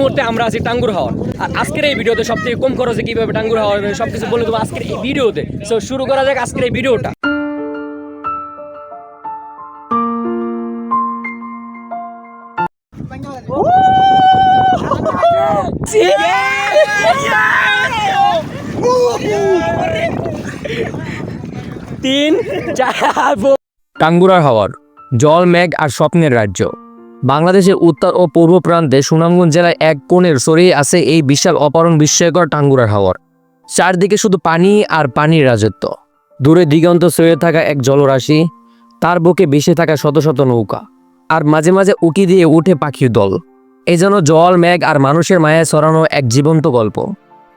মুহূর্তে আমরা আছি টাঙ্গুর হাওয়ার আর আজকের এই ভিডিওতে সব থেকে কম খরচে কীভাবে টাঙ্গুর হাওয়া সব কিছু বলে দেবো আজকের এই ভিডিওতে। সো শুরু করা যাক আজকের এই ভিডিওটা। টাঙ্গুরার হাওয়ার জল, মেঘ আর স্বপ্নের রাজ্য। বাংলাদেশের উত্তর ও পূর্ব প্রান্তে সুনামগঞ্জ জেলায় এক কোণের ছড়িয়ে আছে এই বিশাল অপারণ বিস্ময়কর টাঙ্গুরার হাওয়ার চারদিকে শুধু পানি আর পানির রাজত্ব। দূরে দিগন্ত ছড়িয়ে থাকা এক জলরাশি, তার বুকে ভেসে থাকা শত শত নৌকা, আর মাঝে মাঝে উকি দিয়ে উঠে পাখির দল। এ যেন জল, মেঘ আর মানুষের মায়ায় ছড়ানো এক জীবন্ত গল্প।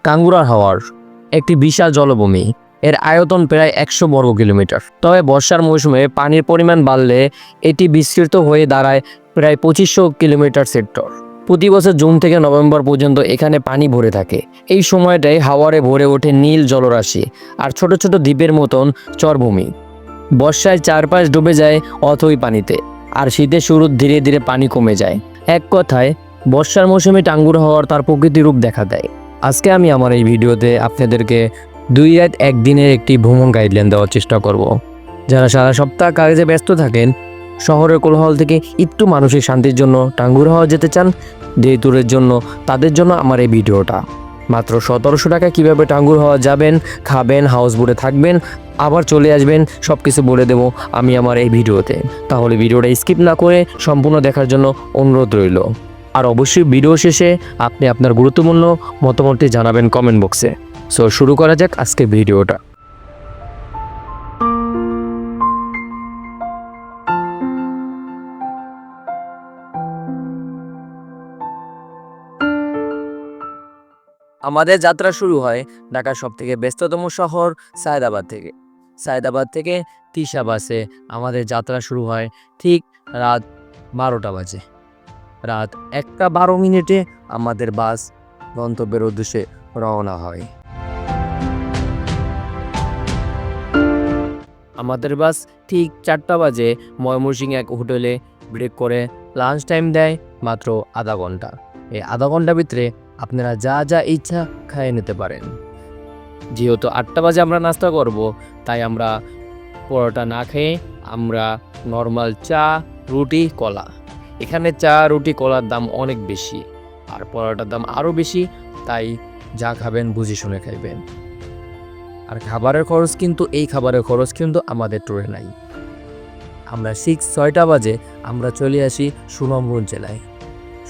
টাঙ্গুরার হাওয়ার একটি বিশাল জলভূমি। এর আয়তন প্রায় একশো বর্গ কিলোমিটার। তবে বর্ষার মৌসুমে পানির পরিমাণ বাড়লে এটি বিস্তৃত হয়ে দাঁড়ায় প্রায় পঁচিশশো কিলোমিটার সেক্টর। প্রতি বছর জুন থেকে নভেম্বর পর্যন্ত এখানে পানি ভরে থাকে। এই সময়টায় হাওয়ারে ভরে ওঠে নীল জলরাশি আর ছোট ছোট দ্বীপের মতন চরভূমি। বর্ষায় চারপাশ ডুবে যায় অথই পানিতে আর শীতের শুরু ধীরে ধীরে পানি কমে যায়। এক কথায়, বর্ষার মৌসুমে টাঙ্গুর হওয়ার তার প্রকৃতি রূপ দেখা দেয়। আজকে আমি আমার এই ভিডিওতে আপনাদেরকে দুই রাত একদিনের একটি ভ্রমণ গাইডলাইন দেওয়ার চেষ্টা করব। যারা সারা সপ্তাহ কাজে ব্যস্ত থাকেন শহরের কোলাহল থেকে একটু মানসিক শান্তির জন্য টাঙ্গুর হওয়া যেতে চান ডে ট্যুরের জন্য তাদের জন্য আমার এই ভিডিওটা। মাত্র সতেরোশো টাকা কীভাবে টাঙ্গুর হওয়া যাবেন, খাবেন হাউস বোটে থাকবেন, আবার চলে আসবেন সব কিছু বলে দেবো আমি আমার এই ভিডিওতে। তাহলে ভিডিওটা স্কিপ না করে সম্পূর্ণ দেখার জন্য অনুরোধ রইল। আর অবশ্যই ভিডিও শেষে আপনি আপনার গুরুত্বপূর্ণ মতামতটি জানাবেন কমেন্ট বক্সে। সো শুরু করা যাক আজকে ভিডিওটা। আমাদের যাত্রা শুরু হয় ঢাকার সব থেকে ব্যস্ততম শহর সায়দাবাদ থেকে। সায়দাবাদ থেকে তিশা বাসে আমাদের যাত্রা শুরু হয় ঠিক রাত বারোটা বাজে। রাত একটা বারো মিনিটে আমাদের বাস গন্তব্যের উদ্দেশ্যে রওনা হয়। আমাদের বাস ঠিক চারটা বাজে ময়মনসিং এক হোটেলে ব্রেক করে লাঞ্চ টাইম দেয় মাত্র আধা ঘণ্টা। এই আধা ঘণ্টার ভিতরে আপনারা যা যা ইচ্ছা খাইয়ে নিতে পারেন। যেহেতু আটটা বাজে আমরা নাস্তা করব, তাই আমরা পরোটা না খেয়ে আমরা নর্মাল চা, রুটি, কলা। এখানে চা, রুটি, কলার দাম অনেক বেশি, আর পরোটার দাম আরও বেশি, তাই যা খাবেন বুঝে শুনে খাইবেন। আর খাবারের খরচ কিন্তু, এই খাবারের খরচ কিন্তু আমাদের ট্যুরে নাই। আমরা সিক্স ছয়টা বাজে, আমরা চলে আসি সুনামগঞ্জ জেলায়।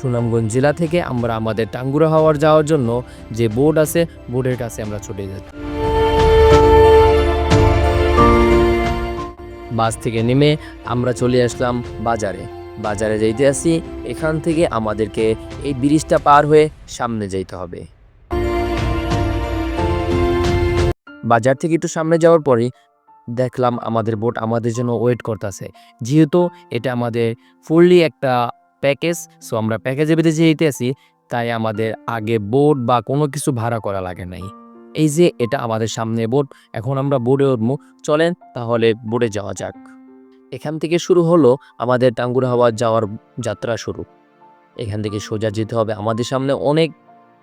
সুনামগঞ্জ জেলা থেকে আমরা আমাদের টাঙ্গুরা হাওয়ার যাওয়ার জন্য যে বোর্ড আছে বোর্ডের কাছে আমরা চলে যাই বাস থেকে নেমে আমরা চলে আসলাম বাজারে। বাজারে যাইতে আসি, এখান থেকে আমাদেরকে এই ব্রিজটা পার হয়ে সামনে যাইতে হবে। বাজার থেকে একটু সামনে যাওয়ার পরে দেখলাম আমাদের বোট আমাদের জন্য ওয়েট করতেছে। যেহেতু এটা আমাদের ফুললি একটা প্যাকেজ সো আমরা প্যাকেজের ভিতরে যেতে আসি তাই আমাদের আগে বোর্ড বা কোনো কিছু ভাড়া করা লাগে নাই। এই যে এটা আমাদের সামনে বোর্ড এখন আমরা বোর্ডে উঠবো। চলেন তাহলে বোর্ডে যাওয়া যাক। এখান থেকে শুরু হলো আমাদের টাঙ্গুর হাওয়া যাওয়ার যাত্রা শুরু। এখান থেকে সোজা যেতে হবে। আমাদের সামনে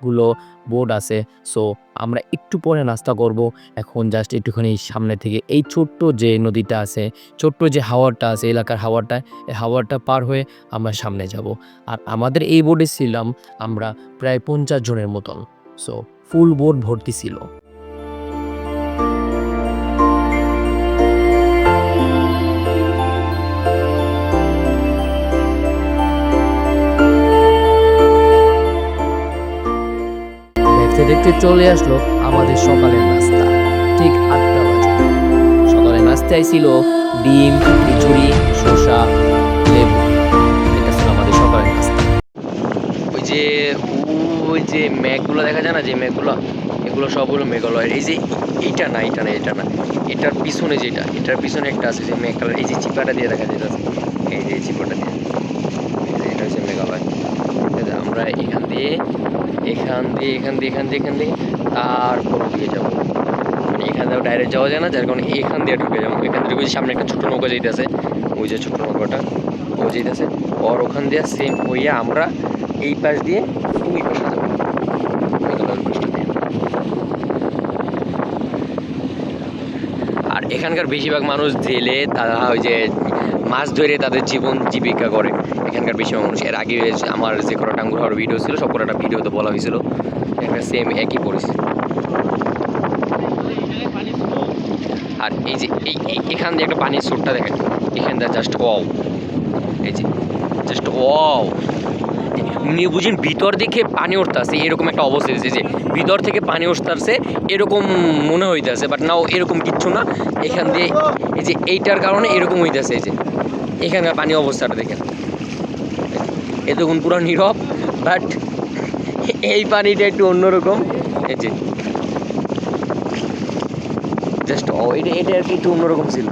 অনেকগুলো বোর্ড আছে। সো আমরা একটু পরে নাস্তা করব। এখন জাস্ট একটুখানি সামনে থেকে এই ছোট্ট যে নদীটা আছে, ছোট্ট যে হাওয়ারটা আছে, এলাকার হাওয়ারটা এই হাওয়ারটা পার হয়ে আমরা সামনে যাব। আর আমাদের এই বোর্ডে ছিলাম আমরা প্রায় পঞ্চাশ জনের মতন। সো ফুল বোর্ড ভর্তি ছিল। দেখতে দেখতে চলে আসলো আমাদের সকালের নাস্তা। ঠিক আটটা বাজে। সকালের নাস্তায় ছিল ডিম, খিচুড়ি, শসা, লেবু। এটা ছিল আমাদের সকালের নাস্তা। ওই যে ওই যে ম্যাগগুলো দেখা যায় না, যে ম্যাগগুলো, এগুলো সব হলো মেঘালয় এই যে, এইটা না এটা না এটা না। এটার পিছনে যেটা, এটার পিছনে একটা আছে যে মেঘ কালার। এই যে চিপাটা দিয়ে দেখা যেটা এই যে চিপাটা দিয়ে। এটা হচ্ছে মেঘালয়। আমরা এখান দিয়ে এখান দিয়ে এখান দিয়ে এখান দিয়ে এখান দিয়ে তারপর দিয়ে যাব। মানে এখান থেকে ডাইরেক্ট যাওয়া যায় না, যার কারণে এখান দিয়ে ঢুকে যাব। এখান থেকে সামনে একটা ছোটো নৌকা যেতেছে ওই যে ছোটো নৌকাটা, ও যেতেছে ওর ওখান দিয়ে সেম হইয়া আমরা এই পাশ দিয়ে ওই পাশে যাব। দিয়ে। আর এখানকার বেশিরভাগ মানুষ জেলে, তারা ওই যে মাছ ধরে তাদের জীবন জীবিকা করে। এখানকার বেশিরভাগ মানুষ। এর আগে আমার যে কটা টাঙ্গুর হওয়ার ভিডিও ছিল সব কটা ভিডিওতে বলা হয়েছিল। এখানে সেম একই পরিস্থিতি। আর এই যে, এই এখান দিয়ে একটা পানির সোটটা দেখেন। এখান দিয়ে জাস্ট ওয়াও এই যে জাস্ট ওয়াও উনি বুঝেন ভিতর দিকে পানি উঠতেছে, এরকম একটা অবস্থা হয়েছে যে ভিতর থেকে পানি উঠতেছে, এরকম মনে হইতেছে বাট নাও এরকম কিচ্ছু না। এখান দিয়ে, এই যে এইটার কারণে এরকম হইতেছে, এই যে। এখানকার পানি অবস্থাটা দেখেন। এতক্ষণ পুরো নীরব বাট এই পানিটা একটু অন্যরকম। এই যে। জাস্ট এটা এটা আর কি একটু অন্যরকম ছিল।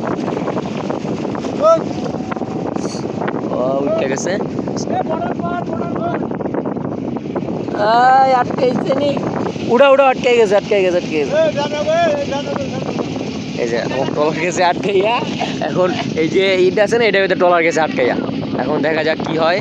উঠে গেছে। আটকাইছে নি। উড়া উড়া, আটকাই গেছে আটকাই গেছে আটকাই গেছে। এই যে টলার গেছে, আটকাইয়া। এখন এই যে এইটা আছে না এটা টলার গেছে, আটকাইয়া। এখন দেখা যাক কি হয়।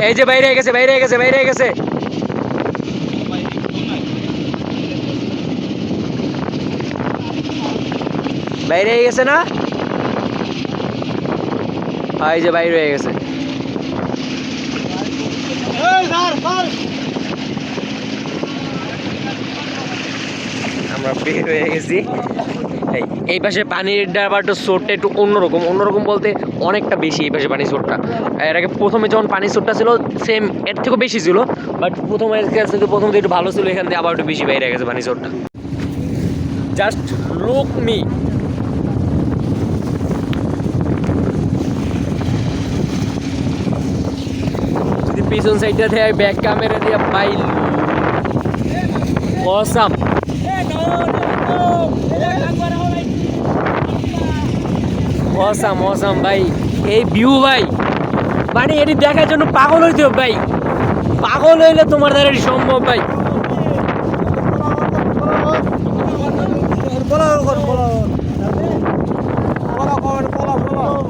এই যে বাইরে গেছে বাইরে গেছে বাইরে গেছে বাইরে হয়ে গেছে না হ্যাঁ, এই যে বাইরে হয়ে গেছে আমরা বের হয়ে গেছি এই এই পাশে পানির ডাবারটা সোটটা একটু অন্যরকম অন্যরকম বলতে অনেকটা বেশি এই পাশে পানির সোটটা এর আগে প্রথমে যখন পানির সোটটা ছিল সেম এর থেকেও বেশি ছিল বাট প্রথমে প্রথম থেকে একটু ভালো ছিল, এখান থেকে আবার একটু বেশি বাইরে গেছে পানির সোটটা জাস্ট লুক মি যদি পিছন সাইডটা থেকে ব্যাক ক্যামেরা দিয়ে পাই অসাম অসাম অসাম ভাই। এই ভিউ ভাই। মানে এটি দেখার জন্য পাগল হইতে ভাই। পাগল হইলে তোমার দ্বারা এটি সম্ভব ভাই।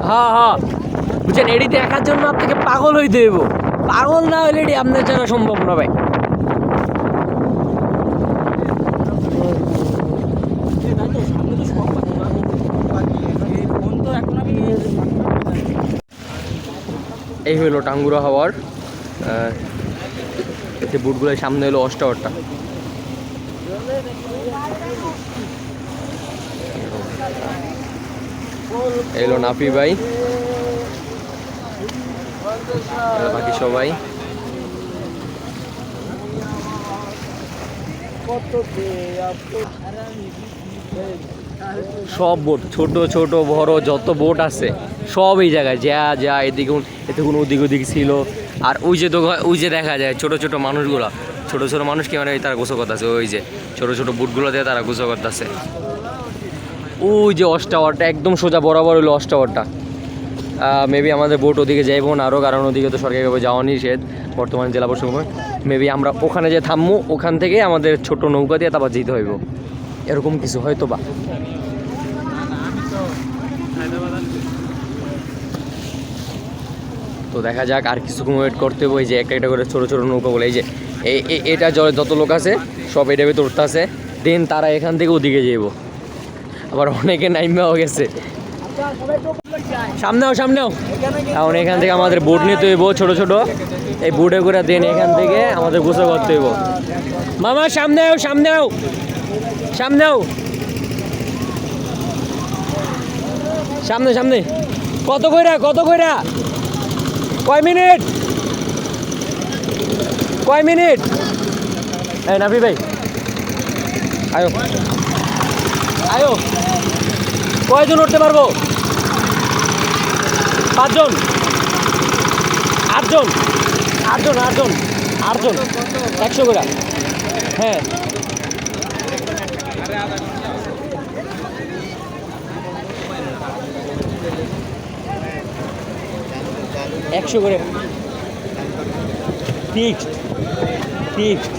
হ্যাঁ হ্যাঁ বুঝছেন, এটি দেখার জন্য আপনাকে পাগল হইতে হইব। পাগল না হইলে এটি আপনার জানা সম্ভব না ভাই। এই হলো টাঙ্গুরা হাওয়ার যে বুটগুলোর সামনে হলো অষ্টাওয়ারটা এলো নাপি ভাই। বাকি সবাই। সব বোট, ছোট ছোট, বড়, যত বোট আছে, সব এই জায়গায়, যা যা, এদিকে উন- এতক্ষণ ওদিক ওদিক ছিল। আর ওই যে ওই যে দেখা যায়, ছোট ছোট মানুষগুলো, ছোট ছোট মানুষকে মানে তারা গোসল করতেছে, ওই যে, ছোট ছোট বুটগুলো দিয়ে তারা গোসল করতেছে। ওই যে অস্টাওয়ারটা একদম সোজা বরাবর হলো অস্টাওয়ারটা মেবি আমাদের বোট ওদিকে যাইবো না আরও কারণ ওদিকে তো সরকারিভাবে যাওয়া নিষেধ, বর্তমান জেলা প্রশাসন। মেবি আমরা ওখানে যে থামবো ওখান থেকে আমাদের ছোট নৌকা দিয়ে তারপর যেতে হইব। এরকম কিছু হয়তো বা তো দেখা যাক আর কিছুক্ষণ ওয়েট করতে হবে যে একটা একটা করে ছোটো ছোটো নৌকা বলে, এই যে এটা জ- যত লোক আছে, সব এটা ভিতরে উঠতে আছে দেন তারা এখান থেকে ওদিকে যাইব। আবার অনেকে নাইমাও গেছে। সামনেও সামনেও এখন এখান থেকে আমাদের বোট নিতে হইব, ছোট ছোট। এই বোটে করে দেন এখান থেকে আমাদের গোসল করতে হইব। মামা সামনেও সামনেও সামনেও সামনে সামনে। কত কইরা কত কইরা? কয় মিনিট? কয় মিনিট? এই নাবি ভাই। আয়ো। আয়ো। কয়জন উঠতে পারব? পাঁচজন। আটজন। আটজন আটজন। আটজন। একশো করে। হ্যাঁ। একশো করে। ফিক্সড ফিক্সড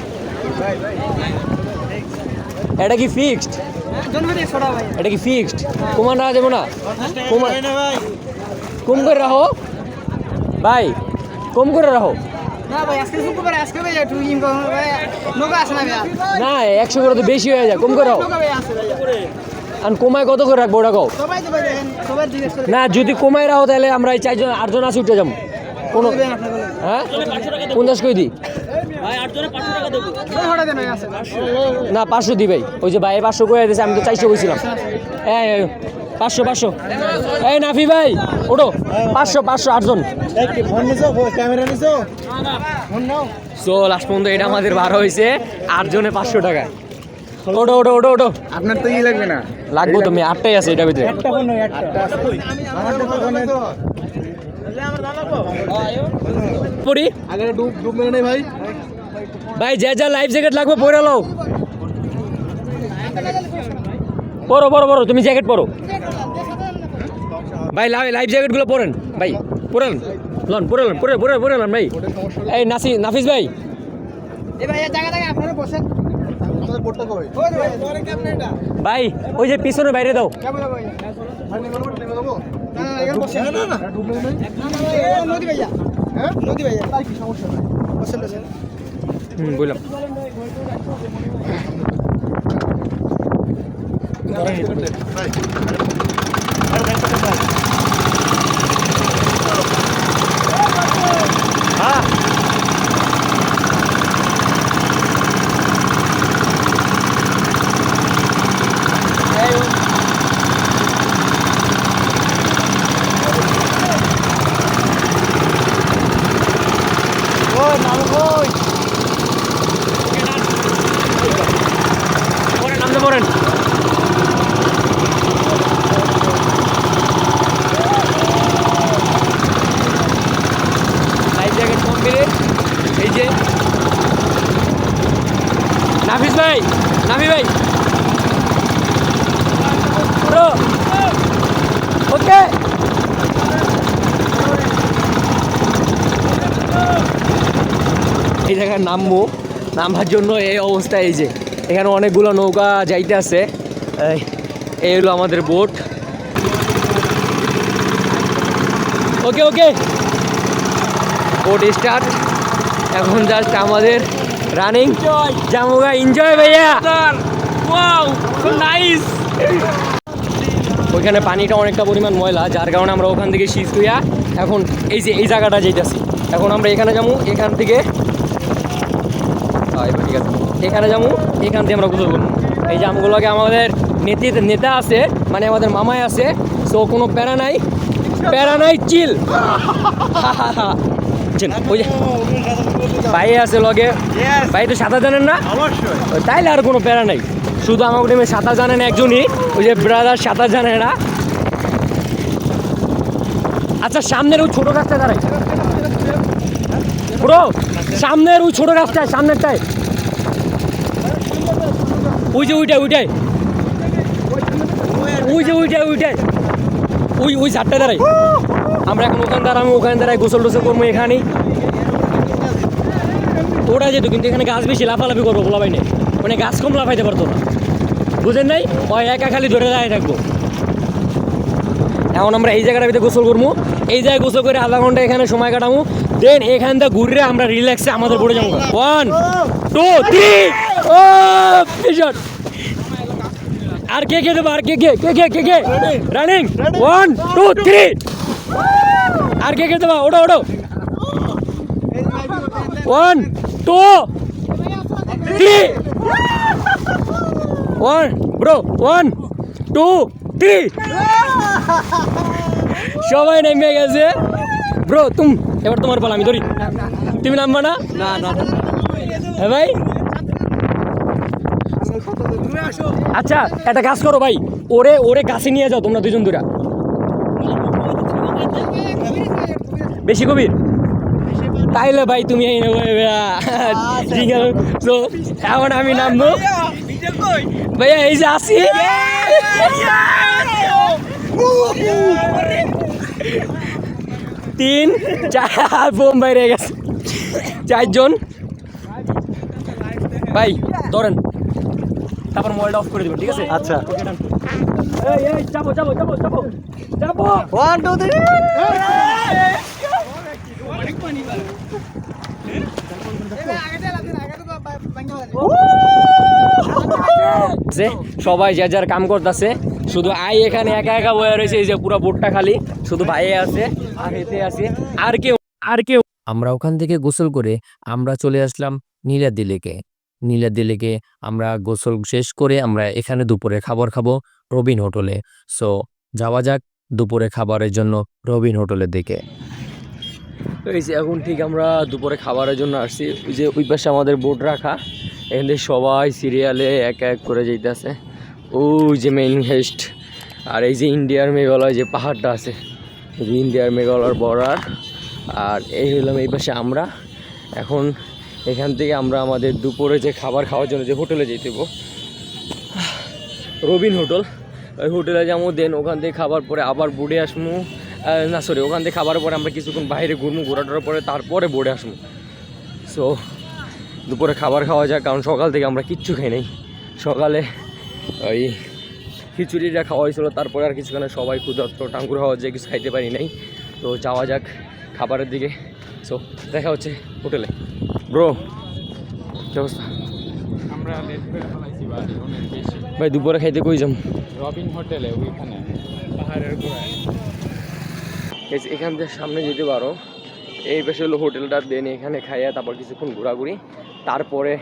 এটা কি ফিক্সড এটা কি ফিক্সড কমা না দেবো না। কমা করে রাখো। ভাই কম করে রাখো। না আসে না একশো করে তো বেশি হয়ে যায় কম করে রাখো। আর। কমায় কত করে রাখব ওটা কও? না যদি কমায় রাখো তাহলে আমরা এই চারজন আটজন আসি উঠে যাব। কোনো হ্যাঁ? পঞ্চাশ কই দি? ওই হঠাৎ নয় আছে না পাঁচশো দি ভাই। ওই যে ভাই পাঁচশো করে দিয়েছে আমি তো চারশো কইছিলাম। এই, পাঁচশো পাঁচশো। এই নাফি ভাই ওটো পাঁচশো পাঁচশো আটজন। সো লাস্ট পর্যন্ত এটা আমাদের বার হয়েছে আটজনে পাঁচশো টাকা ওটো ওটো ওটো ওটো আপনার তো লাগবে না। লাগবো তুমি আটটাই আছে এটা ভিতরে। পড়ি আগে ডুব ডুব মেরে নেই ভাই ভাই যে যা লাইফ জ্যাকেট লাগবে পরে লো পরো পরো পরো তুমি জ্যাকেট পরো। ভাই লাইফ জ্যাকেটগুলো পরেন। ভাই পরেন লন পরে লন পরে পরে পরে লন ভাই। এই নাসি নাফিস ভাই। এ ভাই জায়গা জায়গা আপনারা বসেন। আমাদের বোটটা কই ওই ভাই তোরে কেমনে ভাই? ওই যে পিছনে বাইরে দাও না না নদী ভাইয়া। হ্যাঁ? নদী ভাইয়া। তাই কি সমস্যা নাই? হুম বললাম নামতে পড়েন লাইফ জ্যাকেট কমপ্লিট এই যে নাফিস ভাই নাফি ভাই ব্রো ওকে এই জায়গায় নামবো নামার জন্য এই অবস্থা এই যে। এখানে অনেকগুলো নৌকা যাইতে আছে। এই- হলো আমাদের boat. Okay okay. Boat start এখন জাস্ট আমাদের রানিং জামুগা এনজয় ভাইয়া। নাইস ওইখানে পানিটা অনেকটা পরিমাণ ময়লা যার কারণে আমরা ওখান থেকে শীত হইয়া এখন এই যে এই জায়গাটা যেতেছি এখন আমরা এখানে যাব এখান থেকে এবার ঠিক আছে। এখানে যাব এখান থেকে আমরা গোসল করব। এই যে আমগুলোকে আমাদের নেতি নেতা আছে মানে আমাদের মামাই আছে তো কোনো প্যারা নাই। প্যারা নাই চিল। ওই যে ভাই আছে লগে। ভাই তো সাঁতার জানেন না? অবশ্যই। তাইলে আর কোনো প্যারা নাই। শুধু আমার টিমে সাঁতার জানেন একজনই ওই যে ব্রাদার সাঁতার জানে না। আচ্ছা সামনের ওই ছোট গাছটা দাঁড়াই। সামনের ওই ছোট গাছটায় সামনেরটায়। ওই যে ওইটাই ওইটাই ওই যে ওইটাই ওইটাই ওই ওই চারটা দাঁড়াই আমরা এখন ওখানে দাঁড়াবো, ওখানে দাঁড়াই গোসল টোসল করব এখানেই। ওটা যেত, কিন্তু এখানে গাছ বেশি লাফালাফি করব, বলা ভাই নেই। মানে গাছ কম লাফাইতে পারতো না। বুঝেন নাই? ওই একা খালি ধরে দাঁড়িয়ে থাকব। এখন আমরা এই জায়গাটার ভিতরে গোসল করব। এই জায়গায় গোসল করে আধা ঘণ্টা এখানে সময় কাটাবো। দেন এখান থেকে ঘুরে আমরা রিল্যাক্সে আমাদের পড়ে যাব ওয়ান টু থ্রি ও পিছন আর কে কে দেবো? আর কে কে? কে কে কে কে? রানিং ওয়ান টু থ্রি আর কে কে দেবো? ওটো ওটো one two three one bro one two three সবাই নেমে গেছে। ব্রো তুম এবার তোমার পালা আমি ধরি। তুমি নামবা না? না না হ্যাঁ ভাই। আচ্ছা একটা কাজ করো ভাই। ওরে ওরে কাছে নিয়ে যাও তোমরা দুজন দুরা বেশি গভীর? তাইলে ভাই তুমি এই ঠিক আছে। তো এখন আমি নামবো। ভাইয়া এই যে আসি। তিন চার বোম বাইরে গেছে। চারজন। ভাই ধরেন। তারপর মোবাইলটা অফ করে দেবেন ঠিক আছে? আচ্ছা। সবাই যে যার কাম করতেছে শুধু আই এখানে একা একা বয়ে রয়েছে এই যে পুরো বোটটা খালি। শুধু ভাই আছে আর এতে আছে আর কেউ আর কেউ আমরা ওখান থেকে গোসল করে আমরা চলে আসলাম নীলাদ্রি লেকে নীলাদ্রি লেকে আমরা গোসল শেষ করে আমরা এখানে দুপুরে খাবার খাব রবিন হোটেলে। সো যাওয়া যাক দুপুরে খাবারের জন্য রবিন হোটেলের দিকে। এই যে এখন ঠিক আমরা দুপুরে খাবারের জন্য আসছি। ওই যে ওই পাশে আমাদের বোট রাখা। এখান থেকে সবাই সিরিয়ালে এক এক করে যেতেছে ওই যে মেইন হেস্ট আর এই যে ইন্ডিয়ার মেঘালয় যে পাহাড়টা আছে এই যে ইন্ডিয়ার মেঘালয়ের বর্ডার আর এই হলাম এই পাশে আমরা। এখন এখান থেকে আমরা আমাদের দুপুরে যে খাবার খাওয়ার জন্য যে হোটেলে যেতে হব, রবিন হোটেল। ওই হোটেলে যাব দেন ওখান থেকে খাবার পরে আবার বোর্ডে আহ, না সরি ওখান থেকে খাবার পরে আমরা কিছুক্ষণ বাইরে ঘুরবো ঘোরা টোরার পরে তারপরে বোর্ডে আসব। সো দুপুরে খাবার খাওয়া যাক কারণ সকাল থেকে আমরা কিচ্ছু খাই নাই। সকালে ওই খিচুড়িটা খাওয়া হয়েছিল তারপরে আর কিছুখানে সবাই ক্ষুধার্ত টাঙ্গুর খাওয়া যে কিছু খাইতে পারি নাই। তো যাওয়া যাক খাবারের দিকে। সো দেখা হচ্ছে হোটেলে। ব্রো কি অবস্থা? আমরা লেট করে ফেলাইছি বাড়ি অনেক বেশি। ভাই দুপুরে খাইতে কই যাম? রবিন হোটেলে ওইখানে পাহাড়ের গোড়ায়। এখান থেকে সামনে যেতে পারো এই পাশে হলো হোটেলটা দেন এখানে খাইয়া তারপর কিছুক্ষণ ঘোরাঘুরি। তারপরে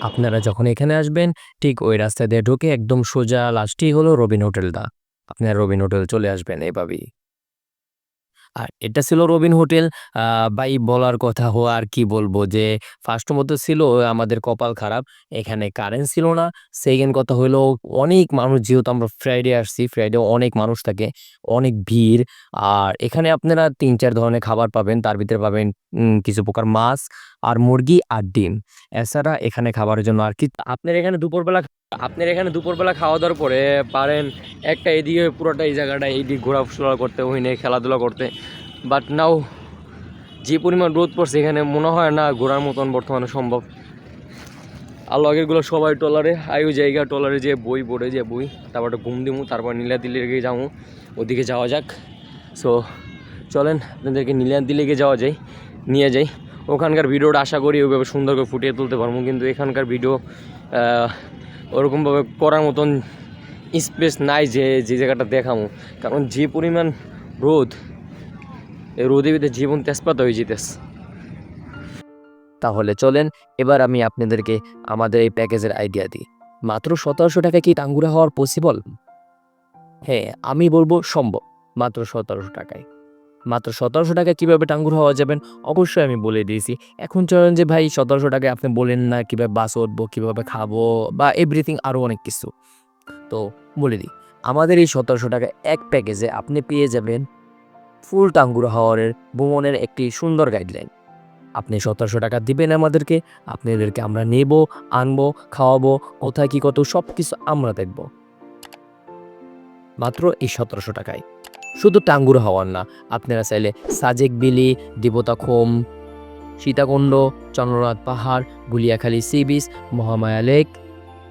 আপনারা যখন এখানে আসবেন, ঠিক ওই রাস্তা দিয়ে ঢুকে একদম সোজা লাস্টই হলো রবিন হোটেলটা। আপনারা রবিন হোটেল চলে আসবেন এইভাবেই আর এটা ছিল রবিন হোটেল ভাই বলার কথা হো, আর কি বলব যে ফার্স্ট মতো ছিল আমাদের কপাল খারাপ, এখানে কারেন্ট ছিল না সেকেন্ড কথা হলো অনেক মানুষ, যেহেতু আমরা ফ্রাইডে আসছি ফ্রাইডে অনেক মানুষ থাকে, অনেক ভিড়, আর এখানে আপনারা তিন চার ধরনের খাবার পাবেন, তার ভিতরে পাবেন কিছু প্রকার মাছ, আর মুরগি, আর ডিম, এছাড়া এখানে খাবারের জন্য আর কি, আপনার এখানে দুপুরবেলা আপনার এখানে দুপুরবেলা খাওয়া দাওয়ার পরে পারেন একটা এদিকে পুরোটা এই জায়গাটা এইদিকে ঘোরাফেরা করতে ওইনে খেলাধুলা করতে। বাট নাও যে পরিমাণ রোদ পড়ছে, এখানে মনে হয় না ঘোরার মতন বর্তমানে সম্ভব। আর লগেরগুলো সবাই টলারে, আয়ু জায়গা টলারে যে বই পড়ে, যে বই, তারপর ঘুম দিমু, তারপর নীলাদিল্লি লেগে যাব ওদিকে যাওয়া যাক। সো চলেন, আপনাদেরকে নীলাদি লেগে যাওয়া যায় নিয়ে যাই। ওখানকার ভিডিওটা আশা করি ওইভাবে সুন্দর করে ফুটিয়ে তুলতে পারব, কিন্তু এখানকার ভিডিও ওরকমভাবে করার মতন স্পেস নাই যে যে জায়গাটা দেখামো। কারণ যে পরিমাণ রোদ, এই রোদে ভিতরে জীবন তেজপাত হয়ে যেতেছে। তাহলে চলেন, এবার আমি আপনাদেরকে আমাদের এই প্যাকেজের আইডিয়া দিই। মাত্র সতেরোশো টাকা কি টাঙ্গুরা হওয়ার পসিবল হ্যাঁ আমি বলব সম্ভব, মাত্র সতেরোশো টাকায়। মাত্র সতেরোশো টাকায় কীভাবে টাঙ্গুর হওয়া যাবেন, অবশ্যই আমি বলে দিয়েছি। এখন চলেন যে ভাই, সতেরোশো টাকায় আপনি বলেন না কীভাবে বাস উঠবো, কীভাবে খাব বা এভরিথিং আরও অনেক কিছু। তো বলে দিই, আমাদের এই সতেরোশো টাকা এক প্যাকেজে আপনি পেয়ে যাবেন ফুল টাঙ্গুর হাওয়ারের ভ্রমণের একটি সুন্দর গাইডলাইন আপনি সতেরোশো টাকা দিবেন আমাদেরকে, আপনাদেরকে আমরা নেব, আনব, খাওয়াবো, কোথায় কী কত সব কিছু আমরা দেখব। মাত্র এই সতেরোশো টাকায়। শুধু টাঙ্গুর হাওয়ার না, আপনারা চাইলে সাজেক বিলি দেবতাখোম সীতাকুণ্ড, চন্দ্রনাথ পাহাড়, Guliakhali sea beach Mahamaya lake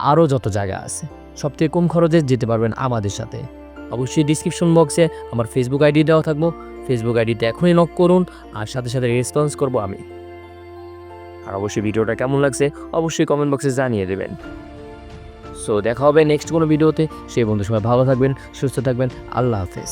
আরও যত জায়গা আছে। সবথেকে কম খরচে যেতে পারবেন আমাদের সাথে। অবশ্যই ডিসক্রিপশন বক্সে আমার ফেসবুক আইডি দেওয়া থাকব। ফেসবুক আইডিতে এখনই লক করুন, আর সাথে সাথে রেসপন্স করব আমি। আর অবশ্যই ভিডিওটা কেমন লাগছে, অবশ্যই কমেন্ট বক্সে জানিয়ে দেবেন। সো দেখা হবে নেক্সট কোনো ভিডিওতে। সেই বন্ধু সবাই ভালো থাকবেন, সুস্থ থাকবেন, আল্লাহ হাফেজ।